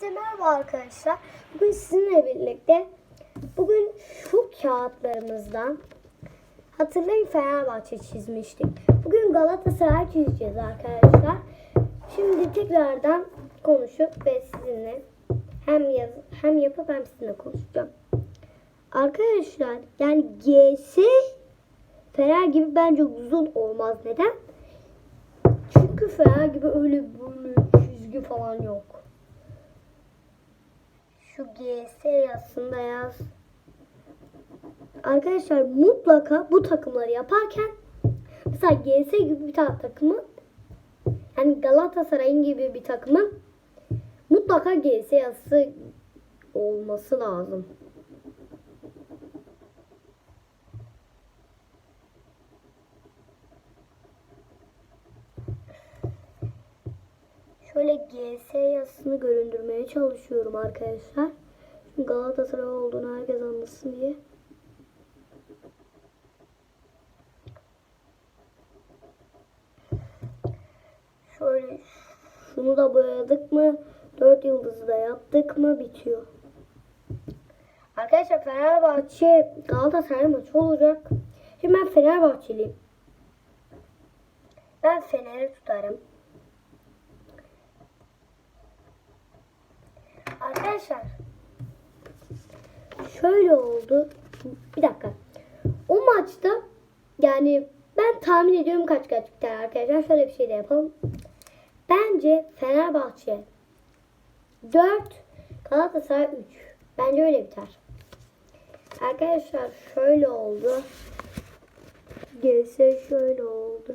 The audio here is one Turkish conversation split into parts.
Herkese merhaba arkadaşlar. Bugün sizinle birlikte bugün şu kağıtlarımızdan hatırlayın Fenerbahçe çizmiştik. Bugün Galatasaray çizeceğiz arkadaşlar. Şimdi tekrardan konuşup ve sizinle hem yaz, hem yapıp hem sizinle konuşacağım. Arkadaşlar yani GS Fener gibi bence uzun olmaz. Neden? Çünkü Fener gibi öyle böyle çizgi falan yok. Şu GS yazsın da yaz. Arkadaşlar mutlaka bu takımları yaparken mesela GS gibi bir tane takımın yani Galatasaray'ın gibi bir takımın mutlaka GS yazısı olması lazım. Şöyle GS yazısını göründürmeye çalışıyorum arkadaşlar. Galatasaray olduğunu herkes anlasın diye. Şöyle şunu da boyadık mı? Dört yıldızı da yaptık mı? Bitiyor. Arkadaşlar Fenerbahçe Galatasaray maçı olacak. Şimdi ben Fenerbahçeliyim. Ben Fener'i tutarım. Arkadaşlar şöyle oldu. Bir dakika. O maçta yani ben tahmin ediyorum kaç kaç biter arkadaşlar. Şöyle bir şey de yapalım. Bence Fenerbahçe 4 Galatasaray 3. Bence öyle biter. Arkadaşlar şöyle oldu. Gelse şöyle oldu.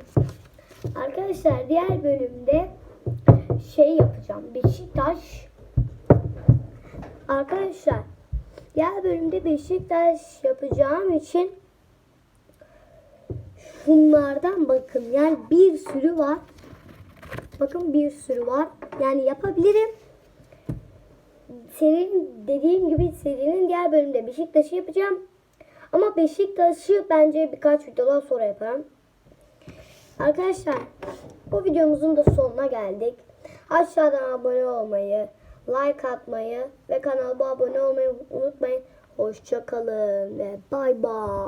Arkadaşlar diğer bölümde şey yapacağım. Beşiktaş Arkadaşlar diğer bölümde Beşiktaş yapacağım için şunlardan bakın. Yani bir sürü var. Bakın bir sürü var. Yani yapabilirim. Serinin dediğim gibi serinin diğer bölümde Beşiktaş'ı yapacağım. Ama Beşiktaş'ı bence birkaç videodan sonra yaparım. Arkadaşlar bu videomuzun da sonuna geldik. Aşağıdan abone olmayı, like atmayı ve kanalıma abone olmayı unutmayın. Hoşçakalın ve bay bay.